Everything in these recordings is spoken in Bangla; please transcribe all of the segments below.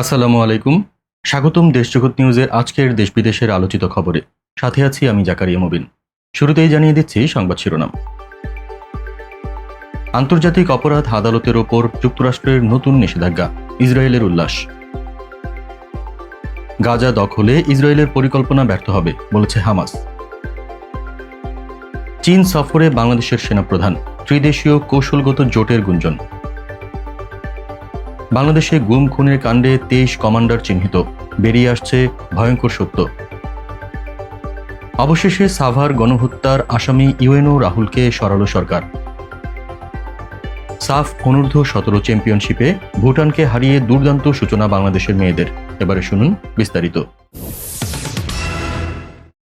আসসালামু আলাইকুম। স্বাগতম দেশজগৎ নিউজের আজকের দেশ বিদেশের আলোচিত খবরে। সাথে আছি আমি জাকারিয়া মুবিন। শুরুতেই জানিয়ে দিচ্ছি সংবাদ শিরোনাম। আন্তর্জাতিক অপরাধ আদালতের ওপর যুক্তরাষ্ট্রের নতুন নিষেধাজ্ঞা, ইসরায়েলের উল্লাস। গাজা দখলে ইসরায়েলের পরিকল্পনা ব্যর্থ হবে, বলেছে হামাস। চীন সফরে বাংলাদেশের সেনাপ্রধান, ত্রিদেশীয় কৌশলগত জোটের গুঞ্জন। বাংলাদেশে গুম, খুনের কাণ্ডে তেইশ কমান্ডার চিহ্নিত। বেরিয়ে আসছে ভয়ঙ্কর সত্য। অবশেষে সাভার গণহত্যার আসামি ইউএনও রাহুলকে সরালো সরকার। সাফ অনূর্ধ্ব সতেরো চ্যাম্পিয়নশিপে ভুটানকে হারিয়ে দুর্দান্ত সূচনা বাংলাদেশের মেয়েদের। এবারে শুনুন বিস্তারিত।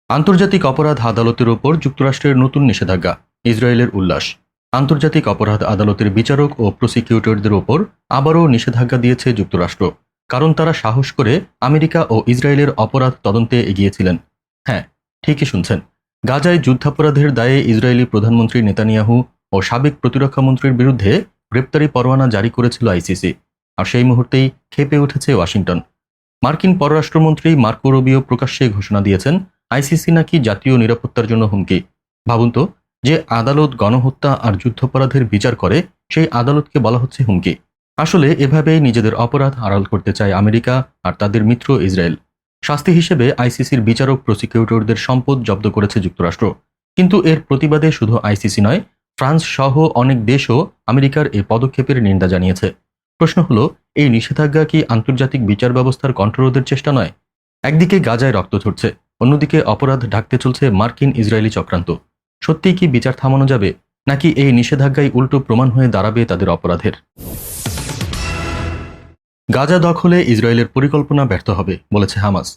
আন্তর্জাতিক অপরাধ আদালতের ওপর যুক্তরাষ্ট্রের নতুন নিষেধাজ্ঞা, ইসরায়েলের উল্লাস। আন্তর্জাতিক অপরাধ আদালতের বিচারক ও প্রসিকিউটরদের ওপর আবারও নিষেধাজ্ঞা দিয়েছে যুক্তরাষ্ট্র, কারণ তারা সাহস করে আমেরিকা ও ইসরায়েলের অপরাধ তদন্তে এগিয়েছিলেন। হ্যাঁ ঠিকই শুনছেন। গাজায় যুদ্ধাপরাধের দায়ে ইসরায়েলি প্রধানমন্ত্রী নেতানিয়াহু ও সাবেক প্রতিরক্ষা মন্ত্রীর বিরুদ্ধে গ্রেপ্তারি পরোয়ানা জারি করেছিল আইসিসি, আর সেই মুহূর্তেই খেপে উঠেছে ওয়াশিংটন। মার্কিন পররাষ্ট্রমন্ত্রী মার্কো রবিও প্রকাশ্যে ঘোষণা দিয়েছেন, আইসিসি নাকি জাতীয় নিরাপত্তার জন্য হুমকি। ভাবুন তো যে আদালত গণহত্যা আর যুদ্ধাপরাধের বিচার করে, সেই আদালতকে বলা হচ্ছে হুমকি। আসলে এভাবেই নিজেদের অপরাধ আড়াল করতে চায় আমেরিকা আর তাদের মিত্র ইসরায়েল। শাস্তি হিসেবে আইসিসির বিচারক, প্রসিকিউটরদের সম্পদ জব্দ করেছে যুক্তরাষ্ট্র। কিন্তু এর প্রতিবাদে শুধু আইসিসি নয়, ফ্রান্স সহ অনেক দেশও আমেরিকার এই পদক্ষেপের নিন্দা জানিয়েছে। প্রশ্ন হলো, এই নিষেধাজ্ঞা কি আন্তর্জাতিক বিচার ব্যবস্থার কণ্ঠরোধের চেষ্টা নয়? একদিকে গাজায় রক্ত ঝরছে, অন্যদিকে অপরাধ ঢাকতে চলছে মার্কিন ইসরায়েলি চক্রান্ত। সত্যিই কি বিচার থামানো যাবে? নাকি এই নিষেধাজ্ঞাই উল্টো প্রমাণ হয়ে দাঁড়াবে তাদের অপরাধের? গাজা দখলে ইসরায়েলের পরিকল্পনা ব্যর্থ হবে, বলেছে হামাস।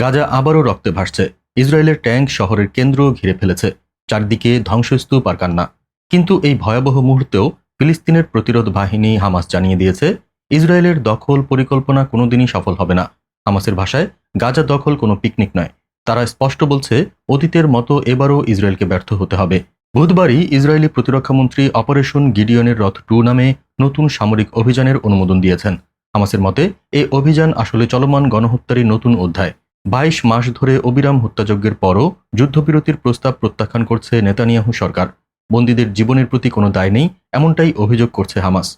গাজা আবারও রক্তে ভাসছে। ইসরায়েলের ট্যাঙ্ক শহরের কেন্দ্র ঘিরে ফেলেছে। চারদিকে ধ্বংসস্তূপ আর কান্না। কিন্তু এই ভয়াবহ মুহূর্তেও ফিলিস্তিনের প্রতিরোধ বাহিনী হামাস জানিয়ে দিয়েছে, ইসরায়েলের দখল পরিকল্পনা কোনোদিনই সফল হবে না। হামাসের ভাষায়, গাজা দখল কোনো পিকনিক নয়। তারা স্পষ্ট বলছে, অতীতের মতো এবারও ইসরায়েলকে ব্যর্থ হতে হবে। বুধবারই ইসরায়েলি প্রতিরক্ষামন্ত্রী অপারেশন গিডিয়নের রথ টু নামে নতুন সামরিক অভিযানের অনুমোদন দিয়েছেন। হামাসের মতে এই অভিযান আসলে চলমান গণহত্যারই নতুন অধ্যায়। বাইশ মাস ধরে অবিরাম হত্যাযজ্ঞের পরও যুদ্ধবিরতির প্রস্তাব প্রত্যাখ্যান করছে নেতানিয়াহু সরকার। বন্দীদের জীবনের প্রতি কোনো দায় নেই, এমনটাই অভিযোগ করছে হামাস।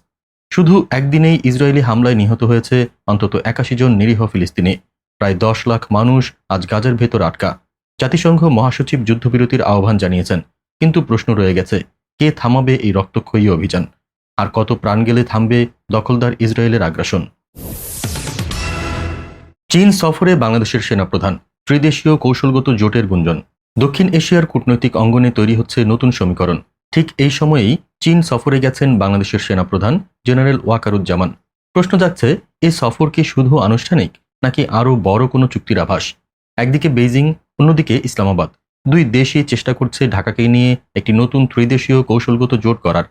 শুধু একদিনেই ইসরায়েলি হামলায় নিহত হয়েছে অন্তত একাশি জন নিরীহ ফিলিস্তিনি। প্রায় দশ লাখ মানুষ আজ গাজার ভেতর আটকা। জাতিসংঘ মহাসচিব যুদ্ধবিরতির আহ্বান জানিয়েছেন, কিন্তু প্রশ্ন রয়ে গেছে, কে থামাবে এই রক্তক্ষয়ী অভিযান? আর কত প্রাণ গেলে থামবে দখলদার ইসরায়েলের আগ্রাসন? চীন সফরে বাংলাদেশের সেনাপ্রধান, ত্রিদেশীয় কৌশলগত জোটের গুঞ্জন। দক্ষিণ এশিয়ার কূটনৈতিক অঙ্গনে তৈরি হচ্ছে নতুন সমীকরণ। ঠিক এই সময়েই চীন সফরে গেছেন বাংলাদেশের সেনাপ্রধান, জেনারেল ওয়াকারুজ্জামান। প্রশ্ন যাচ্ছে এই সফর কি শুধু আনুষ্ঠানিক? নাকি আরও বড় কোনো চুক্তির আভাস? একদিকে বেইজিং, অন্যদিকে ইসলামাবাদ। দুই দেশই চেষ্টা করছে ঢাকাকে নিয়ে একটি নতুন ত্রিদেশীয় কৌশলগত জোট করার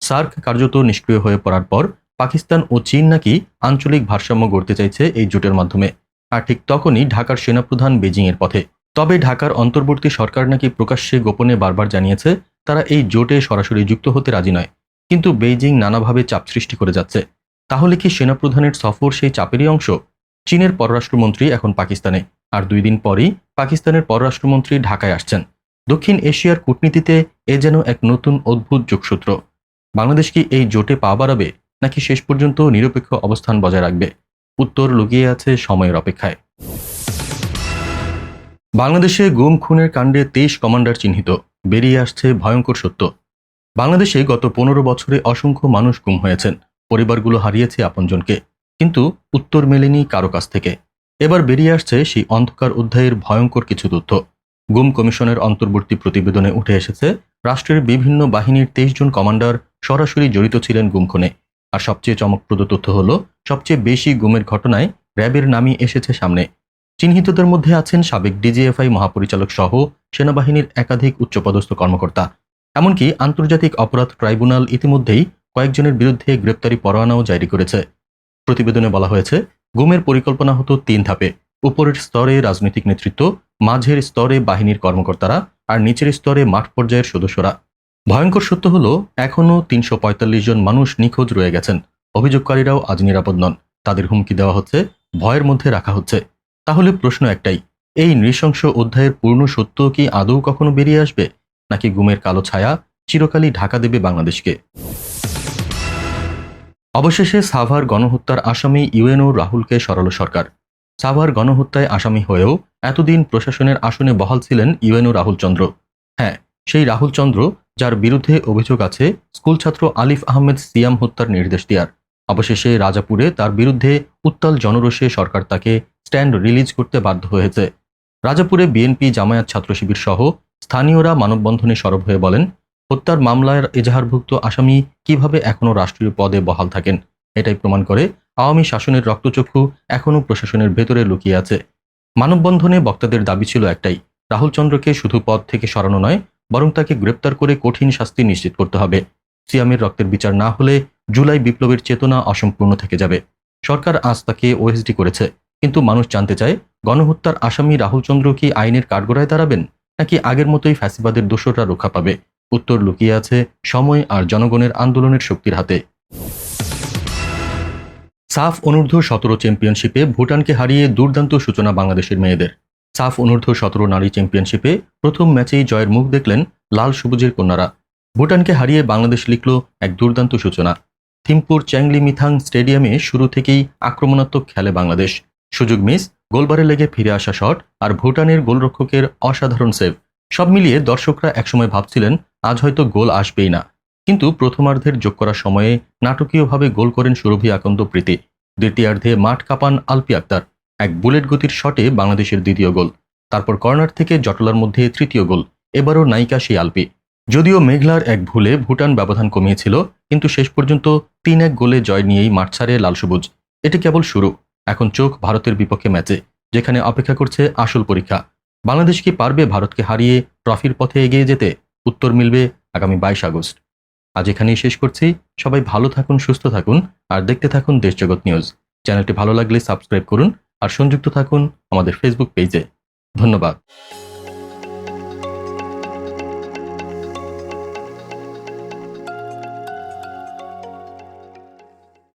সার্ক কার্যত নিষ্ক্রিয় হয়ে পড়ার পর পাকিস্তান ও চীন নাকি আঞ্চলিক ভারসাম্য গড়তে চাইছে এই জোটের মাধ্যমে। আর ঠিক তখনই ঢাকার সেনাপ্রধান বেজিংয়ের পথে। তবে ঢাকার অন্তর্বর্তী সরকার নাকি প্রকাশ্যে গোপনে বারবার জানিয়েছে, তারা এই জোটে সরাসরি যুক্ত হতে রাজি নয়। কিন্তু বেইজিং নানাভাবে চাপ সৃষ্টি করে যাচ্ছে। তাহলে কি সেনাপ্রধানের সফর সেই চাপেরই অংশ? চীনের পররাষ্ট্রমন্ত্রী এখন পাকিস্তানে, আর দুই দিন পরই পাকিস্তানের পররাষ্ট্রমন্ত্রী ঢাকায় আসছেন। দক্ষিণ এশিয়ার কূটনীতিতে এ যেন এক নতুন অদ্ভুত যোগসূত্র। বাংলাদেশ কি এই জোটে পা বাড়াবে, নাকি শেষ পর্যন্ত নিরপেক্ষ অবস্থান বজায় রাখবে? উত্তর লুকিয়ে আছে সময়ের অপেক্ষায়। বাংলাদেশে গুম, খুনের কাণ্ডে তেইশ কমান্ডার চিহ্নিত। বেরিয়ে আসছে ভয়ঙ্কর সত্য। বাংলাদেশে গত পনেরো বছরে অসংখ্য মানুষ গুম হয়েছেন। পরিবারগুলো হারিয়েছে আপনজনকে। কিন্তু উত্তর মেলেনি কারও কাছ থেকে। এবার বেরিয়ে আসছে সেই অন্ধকার অধ্যায়ের ভয়ঙ্কর কিছু তথ্য। গুম কমিশনের অন্তর্বর্তী প্রতিবেদনে উঠে এসেছে, রাষ্ট্রের বিভিন্ন বাহিনীর তেইশ জন কমান্ডার সরাসরি জড়িত ছিলেন গুম খুনে আর সবচেয়ে চমকপ্রদ তথ্য হল, সবচেয়ে বেশি গুমের ঘটনায় র্যাবের নামই এসেছে সামনে। চিহ্নিতদের মধ্যে আছেন সাবেক ডিজিএফআই মহাপরিচালক সহ সেনাবাহিনীর একাধিক উচ্চপদস্থ কর্মকর্তা। এমনকি আন্তর্জাতিক অপরাধ ট্রাইব্যুনাল ইতিমধ্যেই কয়েকজনের বিরুদ্ধে গ্রেপ্তারি পরোয়ানাও জারি করেছে। প্রতিবেদনে বলা হয়েছে, গুমের পরিকল্পনা হতো তিন ধাপে। উপরের স্তরে রাজনৈতিক নেতৃত্ব, মাঝের স্তরে বাহিনীর কর্মকর্তারা, আর নিচের স্তরে মাঠ পর্যায়ের সদস্যরা। ভয়ঙ্কর সত্য হলো, এখনও তিনশো পঁয়তাল্লিশ জন মানুষ নিখোঁজ রয়ে গেছেন। অভিযোগকারীরাও আজ নিরাপদ নন। তাদের হুমকি দেওয়া হচ্ছে, ভয়ের মধ্যে রাখা হচ্ছে। তাহলে প্রশ্ন একটাই, এই নৃশংস অধ্যায়ের পূর্ণ সত্য কি আদৌ কখনো বেরিয়ে আসবে? নাকি গুমের কালো ছায়া চিরকালই ঢাকা দেবে বাংলাদেশকে? অবশেষে সাভার গণহত্যার আসামি ইউএনও রাহুলকে সরালো সরকার। সাভার গণহত্যায় আসামি হয়েও এতদিন প্রশাসনের আসনে বহাল ছিলেন ইউএনও রাহুল চন্দ্র হ্যাঁ সেই রাহুল চন্দ্র যার বিরুদ্ধে অভিযোগ আছে স্কুল ছাত্র আলিফ আহমেদ সিয়াম হত্যার নির্দেশ দেওয়ার অবশেষে রাজাপুরে তার বিরুদ্ধে উত্তাল জনরোষে সরকার তাকে স্ট্যান্ড রিলিজ করতে বাধ্য হয়েছে। রাজাপুরে বিএনপি জামায়াত ছাত্র শিবির সহ স্থানীয়রা মানববন্ধনে সরব হয়ে বলেন হত্যার মামলার এজাহারভুক্ত আসামি কীভাবে এখনও রাষ্ট্রীয় পদে বহাল থাকেন, এটাই প্রমাণ করে আওয়ামী শাসনের রক্তচক্ষু এখনও প্রশাসনের ভেতরে লুকিয়ে আছে। মানববন্ধনে বক্তাদের দাবি ছিল একটাই রাহুল চন্দ্রকে শুধু পদ থেকে সরানো নয়, বরং তাকে গ্রেপ্তার করে কঠিন শাস্তি নিশ্চিত করতে হবে। সিয়ামের রক্তের বিচার না হলে জুলাই বিপ্লবের চেতনা অসম্পূর্ণ থেকে যাবে। সরকার আজ তাকে ওএসডি করেছে, কিন্তু মানুষ জানতে চায়, গণহত্যার আসামি রাহুল চন্দ্র কি আইনের কাঠগড়ায় দাঁড়াবেন, নাকি আগের মতোই ফ্যাসিবাদের দোষররা রক্ষা পাবে? উত্তর লুকিয়ে আছে সময় আর জনগণের আন্দোলনের শক্তির হাতে। সাফ অনূর্ধ্ব সতেরো চ্যাম্পিয়নশিপে ভুটানকে হারিয়ে দুর্দান্ত সূচনা বাংলাদেশের মেয়েদের। সাফ অনূর্ধ্ব সতেরো নারী চ্যাম্পিয়নশিপে প্রথম ম্যাচেই জয়ের মুখ দেখলেন লাল সবুজের কন্যারা। ভুটানকে হারিয়ে বাংলাদেশ লিখল এক দুর্দান্ত সূচনা। থিম্পুর চ্যাংলি মিথাং স্টেডিয়ামে শুরু থেকেই আক্রমণাত্মক খেলে বাংলাদেশ। সুযোগ মিস, গোলবারে লেগে ফিরে আসা শট আর ভুটানের গোলরক্ষকের অসাধারণ সেভ। সব মিলিয়ে দর্শকরা একসময় ভাবছিলেন আজ হয়তো গোল আসবেই না। কিন্তু প্রথমার্ধের যোগ করার সময়ে নাটকীয়ভাবে গোল করেন সুরভি আকন্দ প্রীতি। দ্বিতীয়ার্ধে মাঠ কাঁপান আলপি আক্তার। এক বুলেট গতির শটে বাংলাদেশের দ্বিতীয় গোল। তারপর কর্নার থেকে জটলার মধ্যে তৃতীয় গোল। এবারও নায়িকা সেই আলপি। যদিও মেঘলার এক ভুলে ভুটান ব্যবধান কমিয়েছিল, কিন্তু শেষ পর্যন্ত তিন এক গোলে জয় নিয়েই মাঠ ছাড়ে লাল সবুজ। এটি কেবল শুরু। এখন চোখ ভারতের বিপক্ষে ম্যাচে, যেখানে অপেক্ষা করছে আসল পরীক্ষা। বাংলাদেশ কি পারবে ভারতকে হারিয়ে ট্রফির পথে এগিয়ে যেতে? উত্তর মিলবে আগামী বাইশ আগস্ট। আজ এখানেই শেষ করছি। সবাই ভালো থাকুন, সুস্থ থাকুন, আর দেখতে থাকুন দেশজগৎ নিউজ। চ্যানেলটি ভালো লাগলে সাবস্ক্রাইব করুন, আর সংযুক্ত থাকুন আমাদের ফেসবুক পেজে ধন্যবাদ।